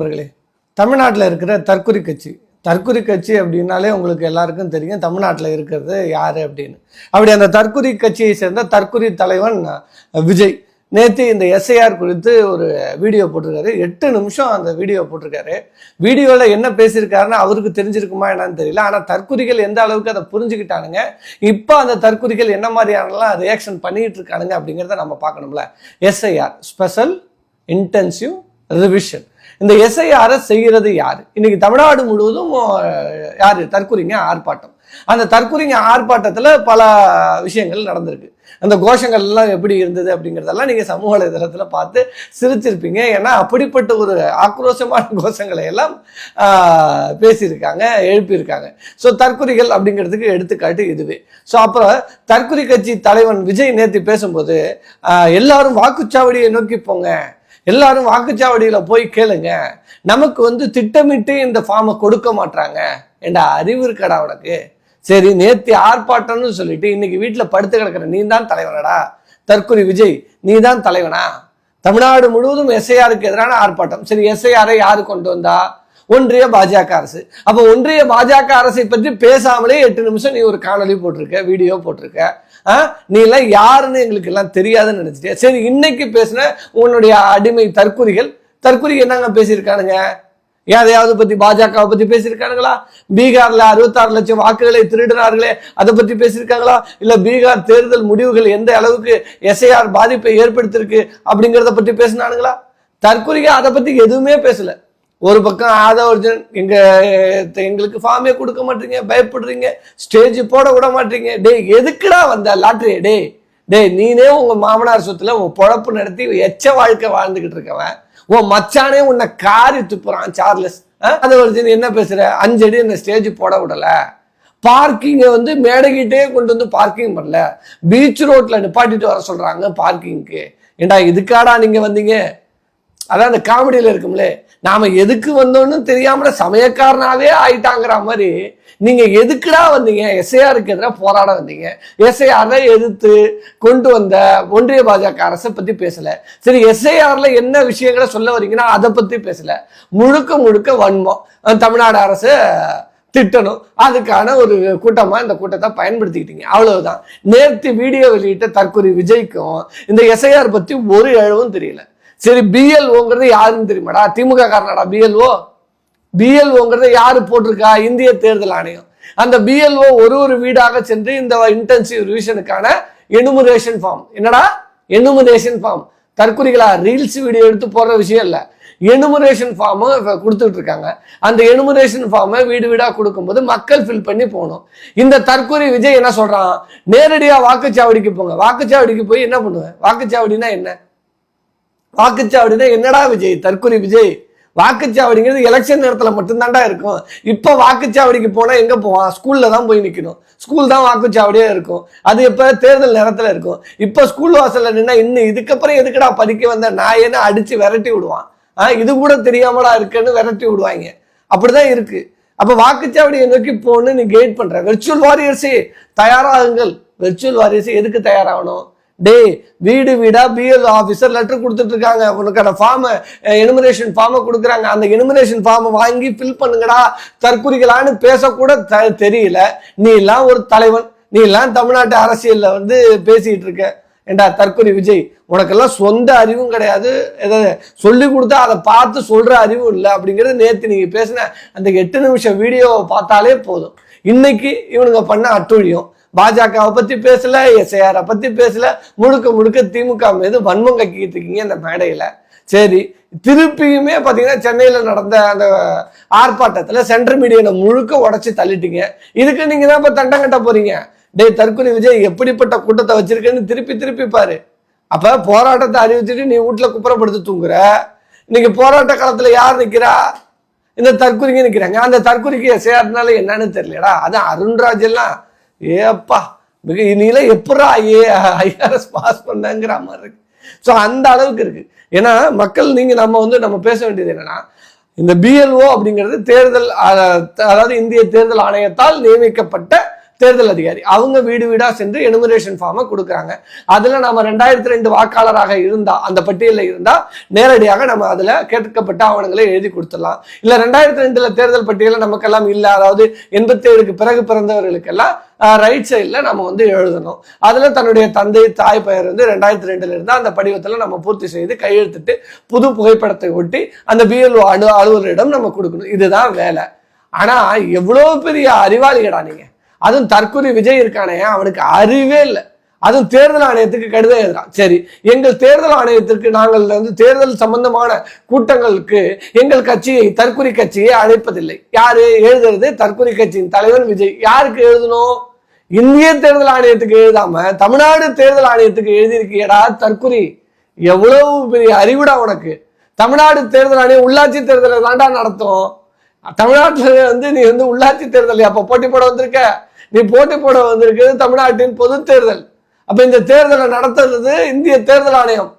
நண்பர்களே தமிழ்நாட்டில் இருக்கிற தற்கொலை கட்சி. தற்கொலை கட்சி அப்படின்னாலே உங்களுக்கு எல்லாருக்கும் தெரியும் தமிழ்நாட்டில் இருக்கிறது யார் அப்படின்னு. அப்படி அந்த தற்குறி கட்சியை சேர்ந்த தற்கொலை தலைவன் விஜய். நேற்று இந்த எஸ்ஐஆர் குறித்து ஒரு வீடியோ போட்டிருக்காரு. எட்டு நிமிஷம் அந்த வீடியோ போட்டிருக்காரு. வீடியோவில் என்ன பேசியிருக்காருன்னு அவருக்கு தெரிஞ்சிருக்குமா என்னன்னு தெரியல. ஆனால் தற்குறிகள் எந்த அளவுக்கு அதை புரிஞ்சுக்கிட்டானுங்க இப்போ அந்த தற்குறிகள் என்ன மாதிரியானலாம் ரியாக்ஷன் பண்ணிகிட்டு இருக்கானுங்க அப்படிங்கிறத நம்ம பார்க்கணும்ல. எஸ்ஐஆர் ஸ்பெஷல் இன்டென்சிவ் ரிவிஷன் இந்த எஸ்ஐஆரை செய்கிறது யார்? இன்னைக்கு தமிழ்நாடு முழுவதும் யார்? தற்கொலைங்க தற்குறிங்க ஆர்ப்பாட்டம். அந்த தற்குறிங்க ஆர்ப்பாட்டத்தில் பல விஷயங்கள் நடந்திருக்கு. அந்த கோஷங்கள் எல்லாம் எப்படி இருந்தது அப்படிங்கிறதெல்லாம் நீங்கள் சமூக வலைதளத்தில் பார்த்து சிரிச்சிருப்பீங்க. ஏன்னா அப்படிப்பட்ட ஒரு ஆக்ரோஷமான கோஷங்களை எல்லாம் பேசியிருக்காங்க எழுப்பியிருக்காங்க. ஸோ தற்குறிகள் அப்படிங்கிறதுக்கு எடுத்துக்காட்டு இதுவே. ஸோ அப்புறம் தற்குறி கட்சி தலைவன் விஜய் நேற்று பேசும்போது எல்லாரும் வாக்குச்சாவடியை நோக்கி போங்க. எல்லாரும் வாக்குச்சாவடியில் போய் கேளுங்க. நமக்கு வந்து திட்டமிட்டு இந்த ஃபார்மை கொடுக்க மாட்றாங்க. ஏண்டா அறிவு இருக்கடா உனக்கு? சரி நேத்தி ஆர்ப்பாட்டம்னு சொல்லிட்டு இன்னைக்கு வீட்டில் படுத்து கிடக்கிற நீ தான் தலைவனடா. தற்கொலை விஜய் நீ தான் தலைவனா? தமிழ்நாடு முழுவதும் எஸ்ஐஆருக்கு எதிரான ஆர்ப்பாட்டம். சரி எஸ்ஐஆரை யாரு கொண்டு வந்தா? ஒன்றிய பாஜக அரசு. அப்ப ஒன்றிய பாஜக அரசை பற்றி பேசாமலே எட்டு நிமிஷம் நீ ஒரு காணொலி போட்டிருக்க வீடியோ போட்டிருக்க. ஆ? நீ எல்லாம் யாருன்னு எங்களுக்கு எல்லாம் தெரியாதுன்னு நினச்சிட்டியா? சரி இன்னைக்கு பேசின உன்னுடைய அடிமை தற்குறிகள் தற்குறிகள் என்னங்க பேசியிருக்கானுங்க? எதையாவது பத்தி பாஜகவை பத்தி பேசியிருக்கானுங்களா? பீகார்ல அறுபத்தாறு லட்சம் வாக்குகளை திருடினார்களே அதை பத்தி பேசியிருக்காங்களா? இல்ல பீகார் தேர்தல் முடிவுகள் எந்த அளவுக்கு எஸ்ஐஆர் பாதிப்பை ஏற்படுத்தியிருக்கு அப்படிங்கிறத பத்தி பேசினானுங்களா? தற்கொலைக்கு அதை பத்தி எதுவுமே பேசல. ஒரு பக்கம் ஆதவர்ஜன் எங்க எங்களுக்கு ஃபார்மே கொடுக்க மாட்டீங்க பயப்படுறீங்க ஸ்டேஜ் போட விட மாட்டீங்க. டேய் எதுக்குடா வந்த லாட்ரி டேய் டேய் நீனே உங்க மாமனார் சொத்துல உன் பொழப்பு நடத்தி எச்ச வாழ்க்கை வாழ்ந்துகிட்டு இருக்கவன். உன் மச்சானே உன்னை காரி துப்புறான் சார்லஸ் ஆதவர்ஜன் என்ன பேசுற? அஞ்சடி என்ன ஸ்டேஜ் போட விடல. பார்க்கிங்கை வந்து மேடைகிட்டே கொண்டு வந்து பார்க்கிங் பண்ணல. பீச் ரோட்ல நிப்பாட்டிட்டு வர சொல்றாங்க பார்க்கிங்க்கு ஏண்டா இதுக்காடா நீங்க வந்தீங்க? அதான் அந்த காமெடியில் இருக்கும்ல நாம் எதுக்கு வந்தோன்னு தெரியாமல் சமயக்காரனாவே ஆயிட்டாங்கிற மாதிரி நீங்கள் எதுக்குடா வந்தீங்க? எஸ்ஐஆருக்கு எதிராக போராட வந்தீங்க. எஸ்ஐஆரை எதிர்த்து கொண்டு வந்த ஒன்றிய பாஜக அரசை பற்றி பேசலை. சரி எஸ்ஐஆரில் என்ன விஷயங்களை சொல்ல வரீங்கன்னா அதை பற்றி பேசலை. முழுக்க முழுக்க வன்மம். தமிழ்நாடு அரசு திட்டணும். அதுக்கான ஒரு கூட்டமாக இந்த கூட்டத்தை பயன்படுத்திக்கிட்டீங்க. அவ்வளவுதான். நேற்று வீடியோ வெளியிட்ட தற்கொலை விஜய்க்கும் இந்த எஸ்ஐஆர் பற்றி ஒரு இழவும் தெரியல. சரி பிஎல்ஓங்கிறது யாருன்னு தெரியுமாடா? திமுக காரனாடா பிஎல்ஓ பிஎல்ஓங்கிறத யாரு போட்டிருக்கா? இந்திய தேர்தல் ஆணையம். அந்த பிஎல்ஓ ஒரு ஒரு வீடாக சென்று இந்த இன்டென்சிவ் ரிவிஷனுக்கான எனுமரேஷன் ஃபார்ம் என்னடா? எனுமரேஷன் ஃபார்ம் தற்குறிகளா ரீல்ஸ் வீடியோ எடுத்து போடுற விஷயம் இல்லை. எனுமரேஷன் ஃபார்மை கொடுத்துட்டு இருக்காங்க. அந்த எனுமரேஷன் ஃபார்மை வீடு வீடா கொடுக்கும்போது மக்கள் ஃபில் பண்ணி போகணும். இந்த தற்கொலை விஜய் என்ன சொல்றான்? நேரடியா வாக்குச்சாவடிக்கு போங்க. வாக்குச்சாவடிக்கு போய் என்ன பண்ணுவேன்? வாக்குச்சாவடினா என்ன? வாக்குச்சாவடினா என்னடா விஜய்? தற்கொலை விஜய். வாக்குச்சாவடிங்கிறது எலெக்ஷன் நேரத்தில் மட்டும்தான்டா இருக்கும். இப்போ வாக்குச்சாவடிக்கு போனால் எங்கே போவான்? ஸ்கூலில் தான் போய் நிற்கணும் ஸ்கூல் தான் வாக்குச்சாவடியே இருக்கும். அது எப்போ? தேர்தல் நேரத்தில் இருக்கும். இப்போ ஸ்கூல் வாசலில் நின்னா இன்னும் இதுக்கப்புறம் எதுக்குடா படிக்க வந்த? நான் என்ன அடித்து விரட்டி விடுவான்? ஆ இது கூட தெரியாமடா இருக்குன்னு விரட்டி விடுவாங்க. அப்படிதான் இருக்கு. அப்போ வாக்குச்சாவடியை நோக்கி போகணும்னு நீ கெயிட் பண்ணுற விர்ச்சுவல் வாரியர்ஸே தயாராகுங்கள். விர்ச்சுவல் வாரியர்ஸே எதுக்கு தயாராகணும்? டேய் வீடு வீடா பிஎல் ஆஃபீஸர் லெட்டர் கொடுத்துட்டு இருக்காங்க உனக்கான ஃபார்மை எனுமரேஷன் ஃபார்மை கொடுக்குறாங்க. அந்த எனுமரேஷன் ஃபார்மை வாங்கி ஃபில் பண்ணுங்கடா. தற்குறிகளான்னு பேசக்கூட த தெரியல. நீ எல்லாம் ஒரு தலைவன். நீ எல்லாம் தமிழ்நாட்டு அரசியலில் வந்து பேசிட்டு இருக்க. ஏண்டா தற்கொலை விஜய்? உனக்கெல்லாம் சொந்த அறிவும் கிடையாது. எதாவது சொல்லி கொடுத்தா அதை பார்த்து சொல்ற அறிவும் இல்லை அப்படிங்கிறது நேற்று நீங்க பேசின அந்த எட்டு நிமிஷம் வீடியோவை பார்த்தாலே போதும். இன்னைக்கு இவனுங்க பண்ண அட்டுழியம். பாஜகவை பத்தி பேசல எஸ்ஐஆரை பத்தி பேசல. முழுக்க முழுக்க திமுக மீது வன்மம் கக்கிட்டு இருக்கீங்க இந்த மேடையில. சரி திருப்பியுமே பார்த்தீங்கன்னா சென்னையில் நடந்த அந்த ஆர்ப்பாட்டத்தில் சென்ட்ரல் மீடியனை முழுக்க உடச்சி தள்ளிட்டீங்க. இதுக்கு நீங்க தான் இப்போ தண்டம் கட்ட போறீங்க. டேய் தற்கொலை விஜய் எப்படிப்பட்ட கூட்டத்தை வச்சிருக்கேன்னு திருப்பி திருப்பி பாரு. அப்போ போராட்டத்தை அறிவிச்சுட்டு நீ வீட்டில் குப்புறப்படுத்து தூங்குற. இன்னைக்கு போராட்ட காலத்தில் யார் நிற்கிறா இந்த தற்கொலைங்க நிற்கிறாங்க அந்த தற்கொலைக்கு எஸ்ஐஆர்னால என்னன்னு தெரியலடா. அதான் அருண்ராஜ் எல்லாம் ஏப்பா மிக நீலாம் எப்படா ஐஏ ஐஆர்எஸ் பாஸ் பண்ணங்கிற மாதிரி இருக்கு. ஸோ அந்த அளவுக்கு இருக்கு. ஏன்னா மக்கள் நீங்க நம்ம வந்து நம்ம பேச வேண்டியது என்னன்னா இந்த பிஎல்ஓ அப்படிங்கிறது தேர்தல் அதாவது இந்திய தேர்தல் ஆணையத்தால் நியமிக்கப்பட்ட தேர்தல் அதிகாரி. அவங்க வீடு வீடா சென்று எனுமரேஷன் ஃபார்மை கொடுக்குறாங்க. அதில் நம்ம ரெண்டாயிரத்தி ரெண்டு வாக்காளராக இருந்தால் அந்த பட்டியலில் இருந்தால் நேரடியாக நம்ம அதில் கேட்கப்பட்ட ஆவணங்களை எழுதி கொடுத்துடலாம். இல்லை ரெண்டாயிரத்தி ரெண்டில் தேர்தல் பட்டியலில் நமக்கெல்லாம் இல்லை. அதாவது எண்பத்தேழுக்கு பிறகு பிறந்தவர்களுக்கெல்லாம் ரைட் சைடில் நம்ம வந்து எழுதணும். அதில் தன்னுடைய தந்தை தாய் பெயர் வந்து ரெண்டாயிரத்தி ரெண்டில் இருந்து அந்த படிவத்தில் நம்ம பூர்த்தி செய்து கையெழுத்துட்டு புது புகைப்படத்தை ஒட்டி அந்த பிஎல்ஓ அலு அலுவலரிடம் நம்ம கொடுக்கணும். இதுதான் வேலை. ஆனால் எவ்வளோ பெரிய அறிவாளிகடா நீங்கள் அதுவும் தற்கொலை விஜய் இருக்கானே அவனுக்கு அறிவே இல்லை. அதுவும் தேர்தல் ஆணையத்துக்கு கடிதம் எழுதுறான் சரி எங்கள் தேர்தல் ஆணையத்திற்கு நாங்கள் வந்து தேர்தல் சம்பந்தமான கூட்டங்களுக்கு எங்கள் கட்சியை தற்கொலை கட்சியை அழைப்பதில்லை. யாரு எழுதுறது? தற்கொலை கட்சியின் தலைவர் விஜய். யாருக்கு எழுதணும்? இந்திய தேர்தல் ஆணையத்துக்கு எழுதாம தமிழ்நாடு தேர்தல் ஆணையத்துக்கு எழுதியிருக்கியடா தற்குறி எவ்வளவு பெரிய அறிவுடா உனக்கு. தமிழ்நாடு தேர்தல் ஆணையம் உள்ளாட்சி தேர்தலை தாண்டா நடத்தும். தமிழ்நாட்டில் வந்து நீ வந்து உள்ளாட்சி தேர்தல் அப்போ போட்டி போட வந்திருக்க. நீ போட்டி போட வந்திருக்கிறது தமிழ்நாட்டின் பொது தேர்தல். அப்போ இந்த தேர்தலை நடத்துறது இந்திய தேர்தல் ஆணையம்.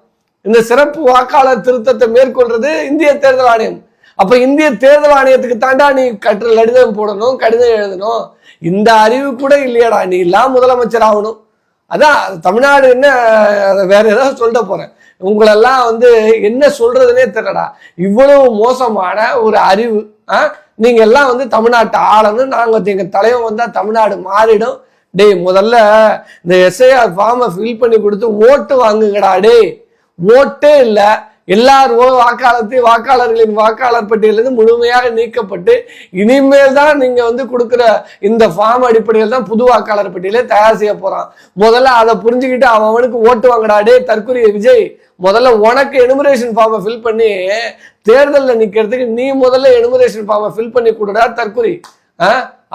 இந்த சிறப்பு வாக்காளர் திருத்தத்தை மேற்கொள்றது இந்திய தேர்தல் ஆணையம். அப்போ இந்திய தேர்தல் ஆணையத்துக்கு தாண்டா நீ கட்டுற கடிதம் போடணும் கடிதம் எழுதணும். இந்த அறிவு கூட இல்லையாடா நீ எல்லாம் முதலமைச்சர் ஆகணும். அதான் தமிழ்நாடு என்ன வேற ஏதாவது சொல்லிட்டு போறேன். உங்களெல்லாம் வந்து என்ன சொல்றதுனே தெரியடா இவ்வளவு மோசமான ஒரு அறிவு. நீங்க எல்லாம் வந்து தமிழ்நாட்டை ஆளணும் நாங்க எங்க தலைவன் வந்தா தமிழ்நாடு மாறிடும். டேய் முதல்ல இந்த எஸ்ஐஆர் ஃபார்மை ஃபில் பண்ணி கொடுத்து ஓட்டு வாங்குங்கடா டேய். ஓட்டே இல்லை. எல்லார் வாக்காளத்தையும் வாக்காளர்களின் வாக்காளர் பட்டியலிருந்து முழுமையாக நீக்கப்பட்டு இனிமேல் தான் நீங்க வந்து கொடுக்குற இந்த ஃபார்ம் அடிப்படையில் தான் புது வாக்காளர் பட்டியலே தயார் செய்ய போறான். முதல்ல அதை புரிஞ்சுக்கிட்டு அவனுக்கு ஓட்டு வாங்கடா டே தற்கொலை விஜய் முதல்ல உனக்கு எனுமரேஷன் ஃபார்மை ஃபில் பண்ணி தேர்தலில் நிற்கிறதுக்கு நீ முதல்ல எனுமரேஷன் ஃபார்மை ஃபில் பண்ணி கொடுடா தற்கொலை.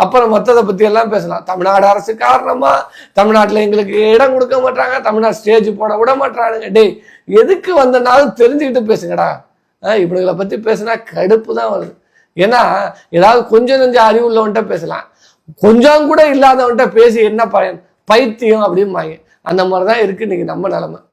அப்புறம் மற்றதை பற்றி எல்லாம் பேசலாம். தமிழ்நாடு அரசு காரணமா தமிழ்நாட்டில் எங்களுக்கு இடம் கொடுக்க மாட்டாங்க தமிழ்நாடு ஸ்டேஜ் போட விட மாட்டானுங்க டேய் எதுக்கு வந்தனாலும் தெரிஞ்சுக்கிட்டு பேசுங்கடா. இப்படிகளை பற்றி பேசினா கடுப்பு தான் வருது. ஏன்னா ஏதாவது கொஞ்சம் கொஞ்சம் அறிவு உள்ளவன்ட்ட பேசலாம். கொஞ்சம் கூட இல்லாதவன்ட்ட பேசி என்ன பயன்? பைத்தியம் அப்படிம்பாங்க. அந்த மாதிரி தான் இருக்கு இன்றைக்கி நம்ம நிலமை.